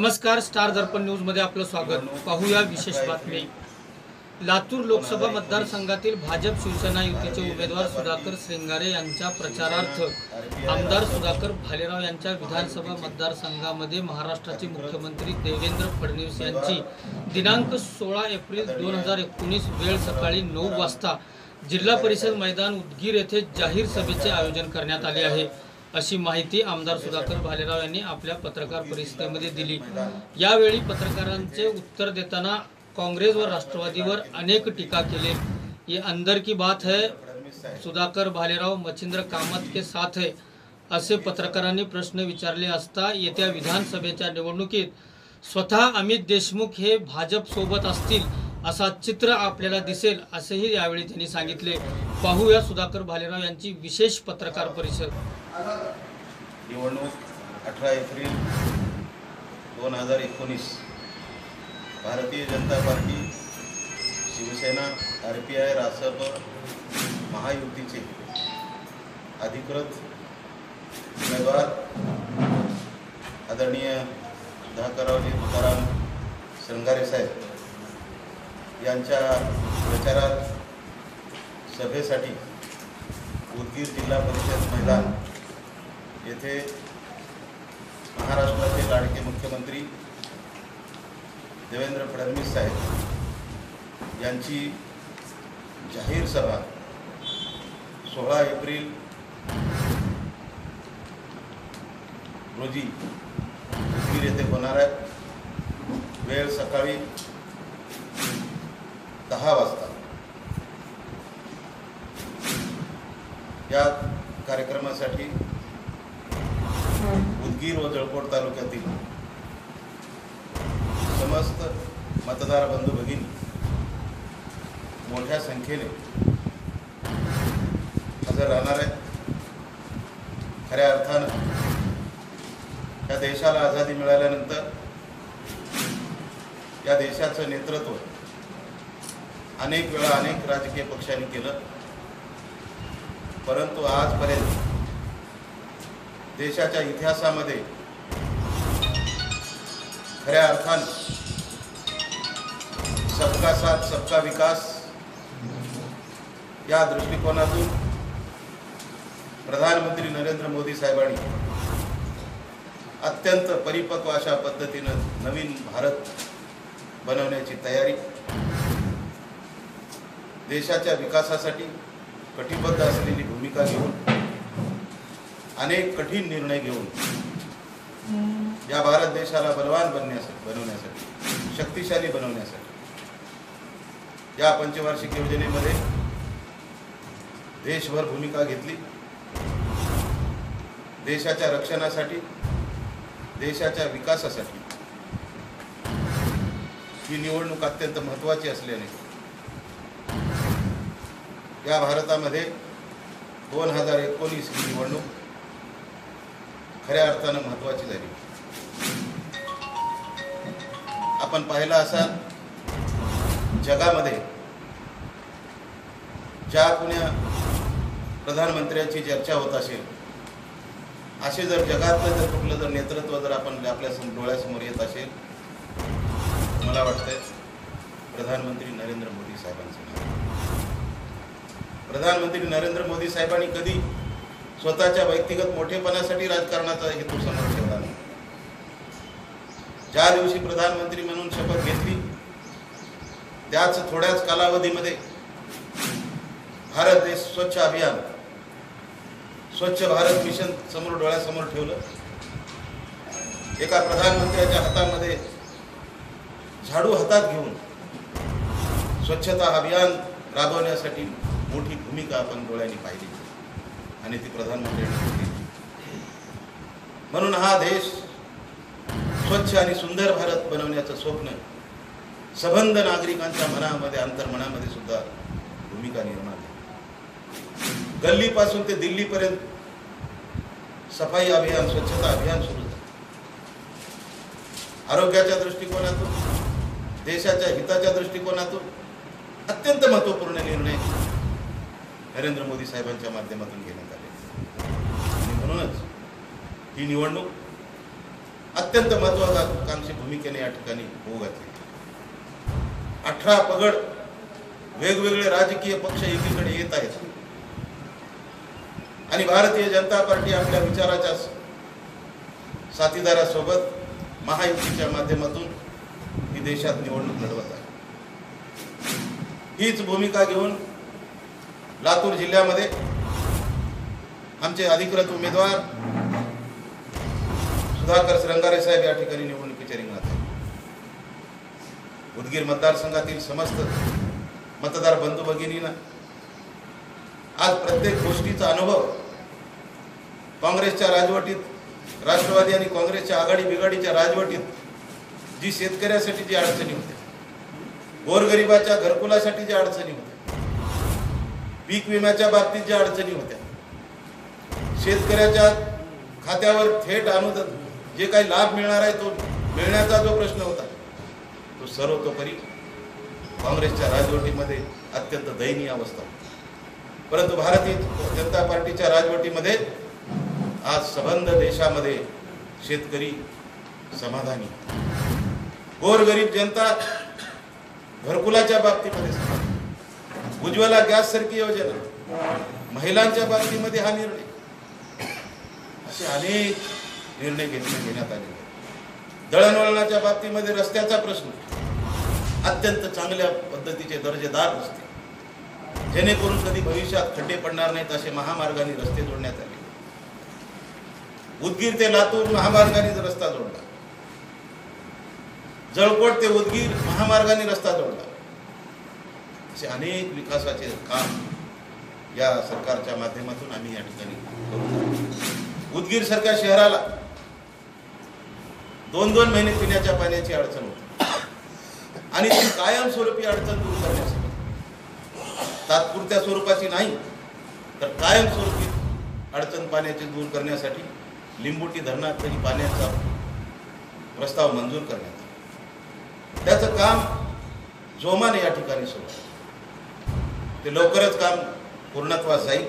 नमस्कार स्टार दर्पण न्यूजमध्ये आपलं स्वागत. पाहूया विशेष बातमी. लातूर लोकसभा मतदारसंघातील भाजप शिवसेना युतीचे उमेदवार सुधाकर श्रृंगारे यांच्या प्रचारार्थ आमदार सुधाकर भालेराव यांच्या विधानसभा मतदारसंघामध्ये महाराष्ट्राचे मुख्यमंत्री देवेंद्र फडणवीस यांची दिनांक सोळा एप्रिल दोन हजार एकोणीस वेळ सकाळी नऊ वाजता जिल्हा परिषद मैदान उदगीर येथे जाहीर सभेचे आयोजन करण्यात आले आहे. अशी माहिती आमदार सुधाकर भालेराव यांनी आपल्या पत्रकार परिषदेमध्ये दिली. यावेळी पत्रकारांचे उत्तर देताना काँग्रेस व राष्ट्रवादीवर अनेक टीका केले. ये अंदर की बात है. सुधाकर भालेराव मच्छिंद्र कामत के साथ है असे पत्रकारांनी प्रश्न विचारले असता येत्या विधानसभेच्या निवडणुकीत स्वतः अमित देशमुख हे भाजप सोबत असतील असा चित्र आपल्याला दिसेल असेही यावेळी त्यांनी सांगितले. पाहूया सुधाकर भालेराव यांची विशेष पत्रकार परिषद. निवडणूक अठरा एप्रिल दोन हजार एकोणीस. Bharatiya Janata Party Shivsena R P I Rasap महायुतीचे अधिकृत उमेदवार आदरणीय धाकररावजी तुकाराम श्रंगारे साहेब. यांच्या प्रचारात सभेसाठी उदगीर जिल्हा परिषद मैदान येथे महाराष्ट्राचे लाडके मुख्यमंत्री देवेंद्र फडणवीस साहेब यांची जाहीर सभा सोळा एप्रिल रोजी उदगीर येथे होणार आहे. वेळ सकाळी दहा वाजता. या कार्यक्रमासाठी उदगीर व जळकोट तालुक्यातील समस्त मतदार बंधू भगिनी मोठ्या संख्येने हजर राहणार आहेत. खऱ्या अर्थानं या देशाला आझादी मिळाल्यानंतर या देशाचं नेतृत्व अनेक वेळा अनेक राजकीय पक्षांनी केलं. परंतु आजपर्यंत देशाच्या इतिहासामध्ये खऱ्या अर्थानं सबका साथ सबका विकास या दृष्टिकोनातून प्रधानमंत्री नरेंद्र मोदी साहेबांनी अत्यंत परिपक्व अशा पद्धतीनं नवीन भारत बनवण्याची तयारी देशाच्या विकासासाठी कटिबद्ध असलेली भूमिका घेऊन अनेक कठीण निर्णय घेऊन या भारत देशाला बलवान बनण्यासाठी बनवण्यासाठी शक्तिशाली बनवण्यासाठी या पंचवार्षिक योजनेमध्ये देशभर भूमिका घेतली. देशाच्या रक्षणासाठी देशाच्या विकासासाठी ही निवडणूक अत्यंत महत्त्वाची असल्याने या भारतामध्ये दोन हजार एकोणीस ही निवडणूक खऱ्या अर्थानं महत्त्वाची झाली. आपण पाहिलं असाल जगामध्ये ज्या कुण्या प्रधानमंत्र्यांची चर्चा होत असेल असे जर जगातलं जर कुठलं जर नेतृत्व जर आपण आपल्या डोळ्यासमोर येत असेल मला वाटतंय प्रधानमंत्री नरेंद्र मोदी साहेबांचं प्रधानमंत्री नरेंद्र मोदी साहेबांनी कधी स्वतःच्या व्यक्तिगत मोठेपणासाठी राजकारणाचा हेतू समोर ठेवला नाही. ज्या दिवशी प्रधानमंत्री म्हणून शपथ घेतली त्याच थोड्याच कालावधीमध्ये भारत देश स्वच्छ अभियान स्वच्छ भारत मिशन समोर डोळ्यासमोर ठेवलं. एका प्रधानमंत्र्याच्या हातामध्ये झाडू हातात घेऊन स्वच्छता अभियान राबवण्यासाठी मोठी भूमिका आपण डोळ्यांनी पाहिली. आणि ती प्रधानमंत्र्यांनी म्हणून हा देश स्वच्छ आणि सुंदर भारत बनवण्याचं स्वप्न सबंध नागरिकांच्या मनामध्ये अंतर्मनामध्ये सुद्धा भूमिका निर्माण झाली. गल्लीपासून ते दिल्लीपर्यंत सफाई अभियान स्वच्छता अभियान सुरू झालं. आरोग्याच्या दृष्टिकोनातून देशाच्या हिताच्या दृष्टिकोनातून अत्यंत महत्त्वपूर्ण निर्णय नरेंद्र मोदी साहेबांच्या माध्यमातून घेण्यात आले. आणि म्हणूनच ही निवडणूक अत्यंत महत्वाकांक्षी भूमिकेने या ठिकाणी होऊ घातली. अठरा पगड वेगवेगळे राजकीय पक्ष एकीकडे येत आहेत. आणि भारतीय जनता पार्टी आपल्या विचाराच्या साथीदारासोबत महायुतीच्या माध्यमातून ही देशात निवडणूक लढवत आहे. हीच भूमिका घेऊन लातूर जिल्ह्यामध्ये आमचे अधिकृत उमेदवार सुधाकर श्रंगारे साहेब या ठिकाणी निवडणुकीच्या रिंगणात आहेत. उदगीर मतदारसंघातील समस्त मतदार बंधू भगिनींना आज प्रत्येक गोष्टीचा अनुभव काँग्रेसच्या राजवटीत राष्ट्रवादी आणि काँग्रेसच्या आघाडी बिघाडीच्या राजवटीत जी शेतकऱ्यासाठी जी अडचणी होत्या गोरगरिबाच्या घरकुलासाठी ज्या अडचणी होत्या पीक विम्याच्या बाबतीत ज्या अडचणी होत्या शेतकऱ्याच्या खात्यावर थेट अनुदान जे काही लाभ मिळणार आहे तो मिळण्याचा जो प्रश्न होता तो सर्वतोपरी काँग्रेसच्या राजवटीमध्ये अत्यंत दयनीय अवस्था होती. परंतु भारतीय जनता पार्टीच्या राजवटीमध्ये आज सबंध देशामध्ये शेतकरी समाधानी. गोरगरीब जनता घरकुलाच्या बाबतीमध्ये उज्ज्वला गॅस सारखी योजना. महिलांच्या बाबतीमध्ये हा निर्णय. असे अनेक निर्णय घेतले घेण्यात आले दळणवळणाच्या बाबतीमध्ये रस्त्याचा प्रश्न. अत्यंत चांगल्या पद्धतीचे दर्जेदार रस्ते. जेणेकरून कधी भविष्यात खड्डे पडणार नाहीत असे महामार्गाने रस्ते जोडण्यात आले. उदगीर ते लातूर महामार्गाने रस्ता जोडला. जळकोट ते उदगीर महामार्गाने रस्ता जोडला. असे अनेक विकासाचे काम या सरकारच्या माध्यमातून आम्ही या ठिकाणी करू उदगीर सरकार शहराला दोन दोन महिने पिण्याच्या पाण्याची अडचण होती आणि ती कायमस्वरूपी अडचण दूर करण्यासाठी तात्पुरत्या स्वरूपाची नाही तर कायमस्वरूपी अडचण पाण्याची दूर करण्यासाठी लिंबोटी धरणात तरी पाण्याचा प्रस्ताव मंजूर करण्यात आला. त्याचं काम जोमाने या ठिकाणी सुरू आहे. ते लवकरच काम पूर्णत्वास जाईल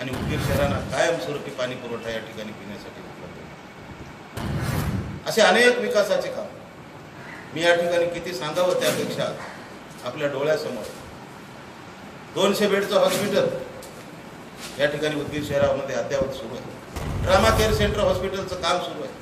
आणि उदगीर शहरांना कायमस्वरूपी पाणी पुरवठा या ठिकाणी पिण्यासाठी उपलब्ध होईल. असे अनेक विकासाचे काम मी या ठिकाणी किती सांगावं त्यापेक्षा आपल्या डोळ्यासमोर दोनशे बेडचं हॉस्पिटल या ठिकाणी उदगीर शहरामध्ये अद्यावत सुरू आहे ट्रामा केअर सेंटर हॉस्पिटलचं काम सुरू आहे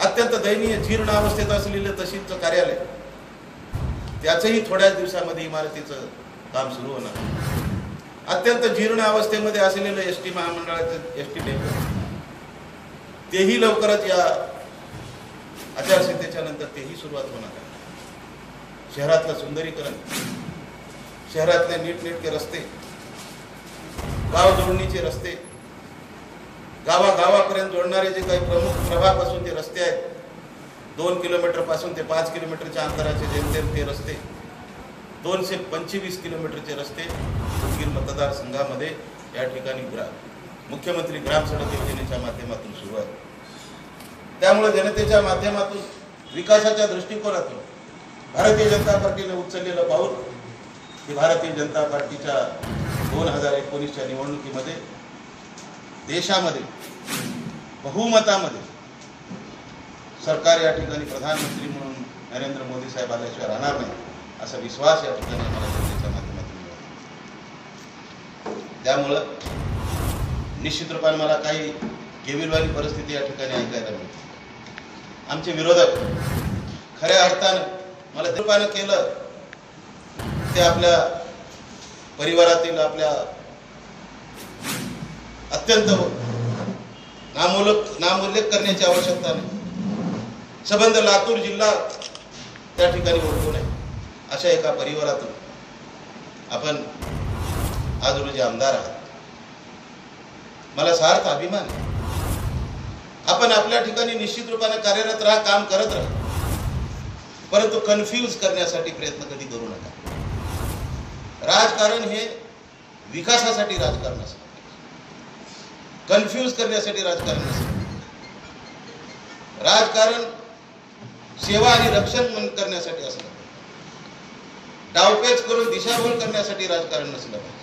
अत्यंत दयनीय जीर्ण अवस्थेत असलेलं तहसीलचं कार्यालय त्याचंही थोड्याच दिवसामध्ये इमारतीचं काम सुरू होणार. अत्यंत जीर्ण अवस्थेमध्ये असलेलं एस टी महामंडळाचं एस टी डेपो तेही लवकरच या आचारसंहितेच्या नंतर तेही सुरुवात होणार आहे. शहरातलं सुंदरीकरण शहरातले नीटनेटके रस्ते गाव जोडणीचे रस्ते गावागावापर्यंत जोडणारे जे काही प्रमुख प्रभागापासून जे रस्ते आहेत दोन किलोमीटरपासून ते पाच किलोमीटरच्या अंतराचे जेमतेम ते रस्ते दोनशे पंचवीस किलोमीटरचे रस्ते उदगीर मतदारसंघामध्ये या ठिकाणी ग्रा मुख्यमंत्री ग्राम सडक योजनेच्या माध्यमातून सुरू आहे त्यामुळे जनतेच्या माध्यमातून विकासाच्या दृष्टिकोनातून भारतीय जनता पार्टीने उचललेलं पाऊल की भारतीय जनता पार्टीच्या दोन हजार एकोणीसच्या निवडणुकीमध्ये देशामध्ये बहुमतामध्ये सरकार या ठिकाणी प्रधानमंत्री म्हणून नरेंद्र मोदी साहेब आल्याशिवाय राहणार नाही. असा विश्वास या ठिकाणी मला चर्चेच्या माध्यमातून मिळाला त्यामुळं निश्चित रूपाने मला काही केविलवाणी परिस्थिती या ठिकाणी ऐकायला मिळते. आमचे विरोधक खऱ्या अर्थानं मला ते केलं ते आपल्या परिवारातील आपल्या अत्यंत नामोलक नामोल्लेख करण्याची आवश्यकता नाही. संबंध लातूर जिल्हा त्या ठिकाणी ओळखून आहे अशा एका परिवारातून आपण आज रोजी आमदार आहात. मला सार्थ अभिमान आहे. आपण आपल्या ठिकाणी निश्चित रूपाने कार्यरत राहा काम करत राहा. परंतु कन्फ्यूज करण्यासाठी प्रयत्न कधी करू नका. राजकारण हे विकासासाठी राजकारण असतं. कन्फ्यूज करण्यासाठी राजकारण नसतं राजकारण सेवा आणि रक्षण करण्यासाठी असतं. डावपेच करून दिशाभूल करण्यासाठी राजकारण नसलं पाहिजे.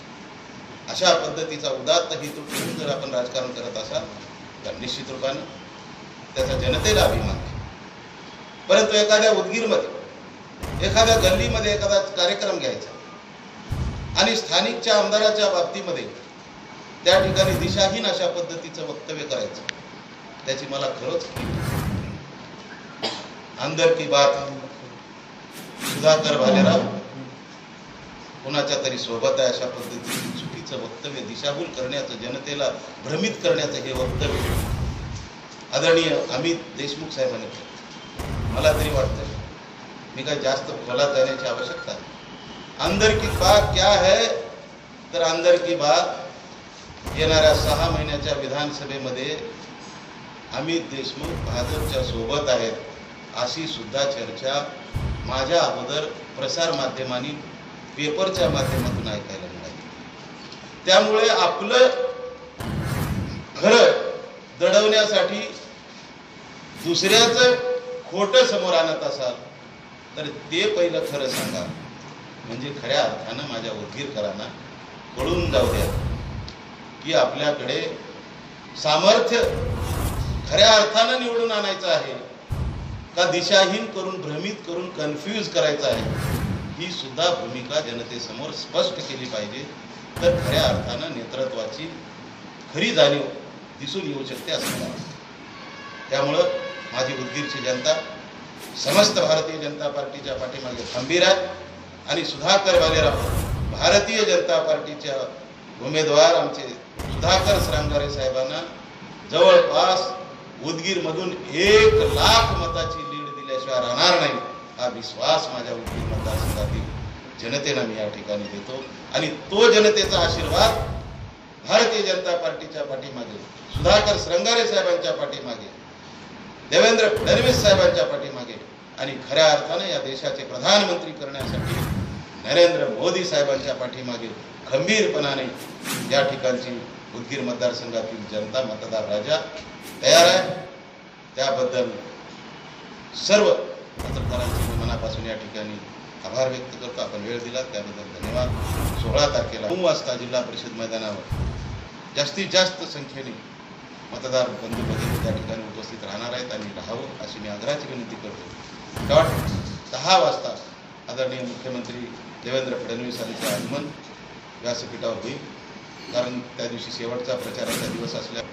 अशा पद्धतीचा उदात्त हेतू ठेवून जर आपण राजकारण करत असाल तर निश्चित रूपाने त्याचा जनतेला अभिमान परंतु एखाद्या उदगीरमध्ये एखाद्या गल्लीमध्ये एखादा कार्यक्रम घ्यायचा आणि स्थानिकच्या आमदाराच्या बाबतीमध्ये त्या ठिकाणी दिशाहीन अशा पद्धतीचं वक्तव्य करायचं त्याची मला खरंच अंदर की बात. सुधाकर भालेराव कुणाच्या तरी सोबत आहे अशा पद्धतीचं चुकीचं वक्तव्य दिशाभूल करण्याचं जनतेला भ्रमित करण्याचं हे वक्तव्य. आदरणीय अमित देशमुख साहेबांनी केलं. मला तरी वाटतं मी काय जास्त खोलात जाण्याची आवश्यकता नाही. अंदर की बात क्या है? तर अंदर की बाग येणाऱ्या सहा महिन्याच्या विधानसभेमध्ये अमित देशमुख भाजपच्या सोबत आहेत अशी सुद्धा चर्चा माझ्या अगोदर प्रसार माध्यमांनी पेपरच्या माध्यमातून ऐकायला मिळाली. त्यामुळे आपलं खरं दडवण्यासाठी दुसऱ्याचं खोटं समोर आणत असाल तर ते पहिलं खरं सांगा. म्हणजे खऱ्या अर्थानं माझ्या उदगीरकरांना कळून जाऊ द्या की आपल्याकडे सामर्थ्य खऱ्या अर्थानं निवडून आणायचं आहे का दिशाहीन करून भ्रमित करून कन्फ्यूज करायचं आहे. ही सुद्धा भूमिका जनतेसमोर स्पष्ट केली पाहिजे. तर खऱ्या अर्थानं नेतृत्वाची खरी जाणीव दिसून येऊ शकते असं मला वाटतं. त्यामुळं माझी उदगीरची जनता समस्त भारतीय जनता पार्टीच्या पाठीमागे खंबीर आहे आणि सुधाकर भालेराव भारतीय जनता पार्टीच्या उमेदवार आमचे सुधाकर श्रांगारे साहेबांना जवळपास उदगीरमधून एक लाख मताची लीड दिल्याशिवाय राहणार नाही. हा विश्वास माझ्या उदगीर मतदारसंघातील जनतेनं मी या ठिकाणी देतो. आणि तो जनतेचा आशीर्वाद भारतीय जनता पार्टीच्या पाठीमागे सुधाकर श्रंगारे साहेबांच्या पाठीमागे देवेंद्र फडणवीस साहेबांच्या पाठीमागे आणि खऱ्या अर्थाने या देशाचे प्रधानमंत्री करण्यासाठी नरेंद्र मोदी साहेबांच्या पाठीमागे खंबीरपणाने या ठिकाणची उदगीर मतदारसंघातील जनता मतदार राजा तयार आहे. त्याबद्दल सर्व पत्रकारांचे मी मनापासून या ठिकाणी आभार व्यक्त करतो. आपण वेळ दिला त्याबद्दल धन्यवाद. सोळा तारखेला नऊ वाजता जिल्हा परिषद मैदानावर जास्तीत जास्त संख्येने मतदार बंधू भगिनी त्या ठिकाणी उपस्थित राहणार आहेत आणि राहावं अशी मी आग्रहाची विनंती करतो. डॉट दहा वाजता आदरणीय मुख्यमंत्री देवेंद्र फडणवीस यांचे आगमन व्यासपीठावर होईल. कारण त्या दिवशी शेवटचा प्रचाराचा दिवस असल्या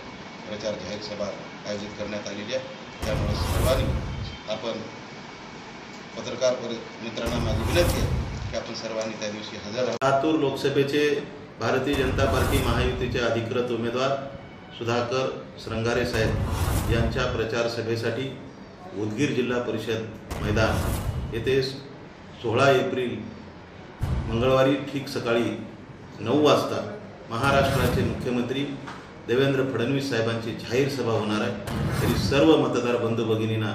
प्रचार जाहीर सभा आयोजित करण्यात आलेली आहे. त्यामुळे सर्वांनी आपण पत्रकार मित्रांना माझी विनंती आहे की आपण सर्वांनी त्या दिवशी हजर लातूर लोकसभेचे भारतीय जनता पार्टी महायुतीचे अधिकृत उमेदवार सुधाकर श्रंगारे साहेब यांच्या प्रचार सभेसाठी उदगीर जिल्हा परिषद मैदान येथे सोळा एप्रिल मंगळवारी ठीक सकाळी नऊ वाजता महाराष्ट्राचे मुख्यमंत्री देवेंद्र फडणवीस साहेबांची जाहीर सभा होणार आहे. तरी सर्व मतदार बंधू भगिनींना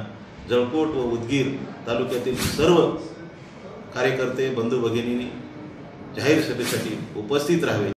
जळकोट व उदगीर तालुक्यातील सर्व कार्यकर्ते बंधू भगिनींनी जाहीर सभेसाठी उपस्थित राहावे.